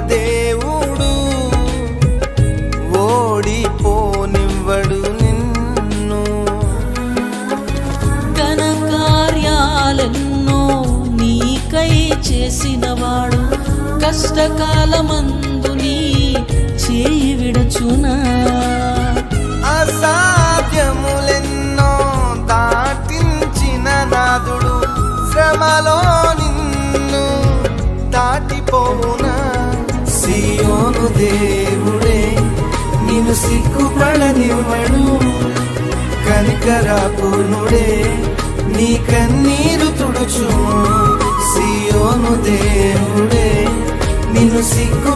దేవుడు ఓడిపోనివ్వడు నిన్ను. ఘన కార్యాలెన్నో నీకై చేసినవాడు కష్టకాలమందు నీ చేయి విడచునా. అసాధ్యములెన్నో దాటించిన నాదుడు శ్రమలో నిన్ను దాటిపోవును. దేవుడే నిన్ను సిగ్గుపడనివ్వడు. కనికరాపునుడే నీ కన్న